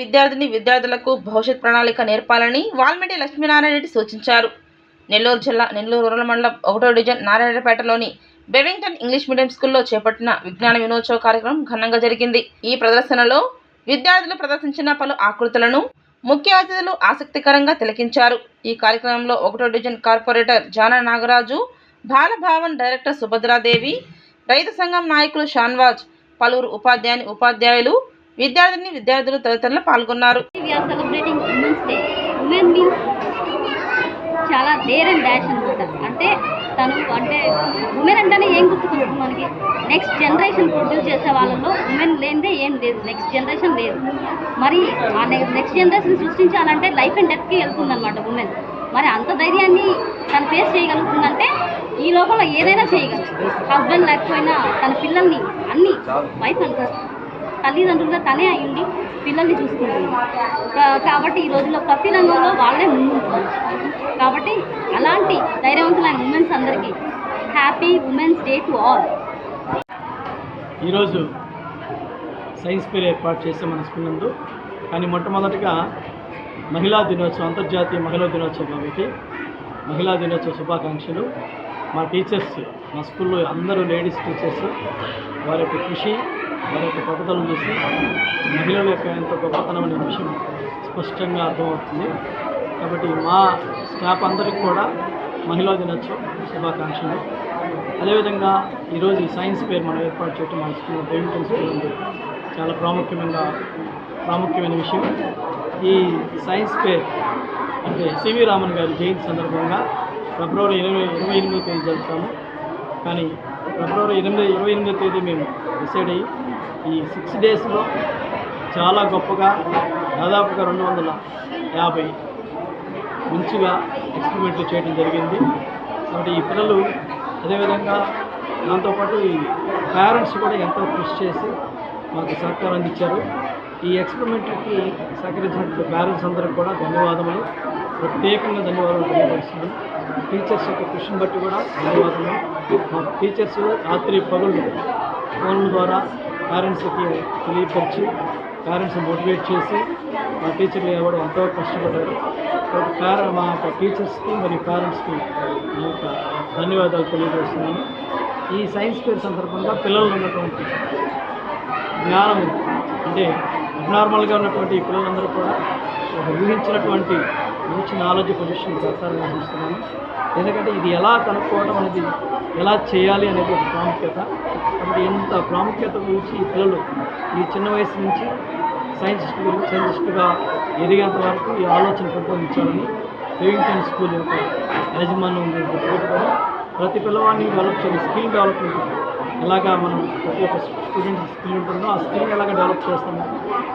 విద్యార్థిని విద్యార్థులకు భవిష్యత్ ప్రణాళిక నేర్పాలని వాల్మీటి లక్ష్మీనారాయణ రెడ్డి సూచించారు. నెల్లూరు జిల్లా నెల్లూరు రూరల్ మండలం ఒకటో డివిజన్ నారాయణపేటలోని బెవింగ్టన్ ఇంగ్లీష్ మీడియం స్కూల్లో చేపట్టిన విజ్ఞాన వినోత్సవ కార్యక్రమం ఘనంగా జరిగింది. ఈ ప్రదర్శనలో విద్యార్థులు ప్రదర్శించిన పలు ఆకృతులను ముఖ్య అతిథులు ఆసక్తికరంగా తిలకించారు. ఈ కార్యక్రమంలో ఒకటో డివిజన్ కార్పొరేటర్ జాన నాగరాజు బాలభావన్ డైరెక్టర్ సుభద్రాదేవి రైతు సంఘం నాయకులు షాన్వాజ్ పలువురు ఉపాధ్యాయుని ఉపాధ్యాయులు విద్యార్థిని విద్యార్థులు తదితరులు పాల్గొన్నారు. చాలా డేర్ అండ్ డాష్ అనమాట అంటే తను అంటే ఉమెన్ అంటేనే ఏం గుర్తుకొస్తుంది మనకి? నెక్స్ట్ జనరేషన్ ప్రొడ్యూస్ చేసే వాళ్ళలో ఉమెన్ లేనిదే ఏం లేదు. నెక్స్ట్ జనరేషన్ లేదు. మరి ఆ నెక్స్ట్ జనరేషన్ సృష్టించాలంటే లైఫ్ అండ్ డెత్కి వెళ్తుంది అనమాట ఉమెన్ మరి అంత ధైర్యాన్ని తను ఫేస్ చేయగలుగుతుందంటే ఈ లోపల ఏదైనా చేయగలదు. హస్బెండ్ లేకపోయినా తన పిల్లల్ని అన్ని వైఫ్ అంటారు. తల్లిదండ్రులుగా తనే అయ్యుండి పిల్లల్ని చూసుకుంటుంది. కాబట్టి ఈ రోజుల్లో ప్రతి రంగంలో వాళ్ళే ముందుంటున్నారు. కాబట్టి అలాంటి ధైర్యవంతులైన ఉమెన్స్ అందరికీ happy women's day to all. ఈరోజు సైన్స్ ఫేర్ ఏర్పాటు చేస్తే మన స్కూల్ నందు కానీ మొట్టమొదటిగా మహిళా దినోత్సవం అంతర్జాతీయ మహిళా దినోత్సవం కాబట్టి మహిళా దినోత్సవ శుభాకాంక్షలు. మా టీచర్స్ మా స్కూల్లో అందరూ లేడీస్ టీచర్స్ వారి యొక్క కృషి వారి యొక్క పట్టుదలను చూసి మహిళల యొక్క ఎంత గొప్పతనం అనే విషయం స్పష్టంగా అర్థమవుతుంది. కాబట్టి మా స్టాఫ్ అందరికి కూడా మహిళా దినోత్సవం శుభాకాంక్షలు. అదేవిధంగా ఈరోజు ఈ సైన్స్ ఫేర్ మనం ఏర్పాటు చేయడం మన స్కూల్ బెంగళూరు స్కూల్ ఉంది చాలా ప్రాముఖ్యమైన ప్రాముఖ్యమైన విషయం. ఈ సైన్స్ ఫేర్ అంటే సివి రామన్ గారి జయంతి సందర్భంగా ఫిబ్రవరి ఇరవై ఇరవై ఎనిమిదో తేదీ జరుపుతాము. కానీ ఫిబ్రవరి ఎనిమిది ఇరవై ఎనిమిదో తేదీ మేము డిసైడ్ అయ్యి ఈ సిక్స్ డేస్లో చాలా గొప్పగా దాదాపుగా రెండు వందల యాభై మంచిగా ఎక్స్పెరిమెంట్లు చేయడం జరిగింది. కాబట్టి ఈ పిల్లలు అదేవిధంగా దాంతోపాటు ఈ పేరెంట్స్ కూడా ఎంతో కృషి చేసి మాకు సహకారం అందించారు. ఈ ఎక్స్పెరిమెంట్కి సహకరించినటువంటి పేరెంట్స్ అందరికి కూడా ధన్యవాదములు. ప్రత్యేకంగా ధన్యవాదాలు తెలియపరుస్తున్నాను. టీచర్స్ యొక్క కృషిని బట్టి కూడా ధన్యవాదాలు. మా టీచర్స్ రాత్రి పగులు ఫోన్ల ద్వారా పేరెంట్స్కి తెలియపరిచి పేరెంట్స్ మోటివేట్ చేసి మా టీచర్లు ఎవరు ఎంతో కష్టపడ్డారు. పేర మా యొక్క టీచర్స్కి మరియు పేరెంట్స్కి యొక్క ధన్యవాదాలు తెలియజేస్తున్నాను ఈ సైన్స్ ఫేర్ సందర్భంగా పిల్లలు ఉన్నటువంటి జ్ఞానం అంటే అబ్నార్మల్గా ఉన్నటువంటి ఈ పిల్లలందరూ కూడా ఒక ఊహించినటువంటి మంచి నాలెడ్జ్ పొజిషన్ చేస్తారని ఆశిస్తున్నాను ఎందుకంటే ఇది ఎలా కనుక్కోవడం అనేది ఎలా చేయాలి అనేది ఒక ప్రాముఖ్యత. కాబట్టి ఇంత ప్రాముఖ్యత గురించి ఈ పిల్లలు ఈ చిన్న వయసు నుంచి సైంటిస్ట్ సైంటిస్టుగా ఎదిగేంత వరకు ఈ ఆలోచన పెంపొందించాలని లివింగ్టన్ స్కూల్ యొక్క యాజమాన్యం ఉంది కూడా ప్రతి పిల్లవాడిని డెవలప్ చేయాలి స్కిల్ డెవలప్మెంట్ ఎలాగా మనం ప్రతి ఒక్క స్టూడెంట్ స్కిల్ ఉంటుందో ఆ స్కిల్ ఎలాగ డెవలప్ చేస్తామో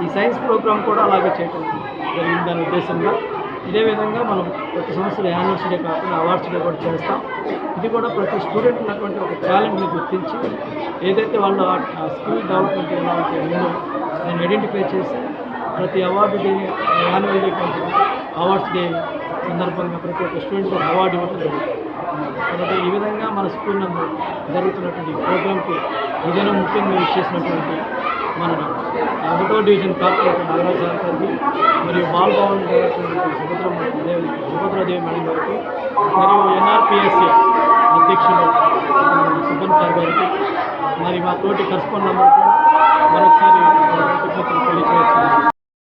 ఈ సైన్స్ ప్రోగ్రామ్ కూడా అలాగే చేయటం జరిగింది దాని ఉద్దేశంగా ఇదే విధంగా మనం ప్రతి సంవత్సరం యానివర్సరీ డే కాకుండా అవార్డ్స్ డే కూడా చేస్తాం. ఇది కూడా ప్రతి స్టూడెంట్ ఉన్నటువంటి ఒక టాలెంట్ని గుర్తించి ఏదైతే వాళ్ళు ఆ స్కిల్ డెవలప్మెంట్ ఎలా ఉంటే ముందు ఐడెంటిఫై చేసి ప్రతి award day annual day awards day సందర్భంగా ప్రతి ఒక్క స్టూడెంట్ అవార్డు ఇవ్వడం జరుగుతుంది కాబట్టి ఈ విధంగా మన స్కూల్ నందు జరుగుతున్నటువంటి ప్రోగ్రామ్కి ఏదైనా ముఖ్యంగా యూజ్ చేసినటువంటి మన ఒకటో డివిజన్ కార్పొరేటర్ నాగరాజ్ సార్ గారికి మరియు బాల్ భవన్ డైరెక్టర్ దేవి సుభద్రాదేవి మేడం గారికి మరియు ఎన్ఆర్పిఎస్సి అధ్యక్షులు సుబ్బన్ సార్ గారికి మరి మా తోటి కరస్పాండ్ కూడా మరొకసారి తెలియజేస్తున్నాను.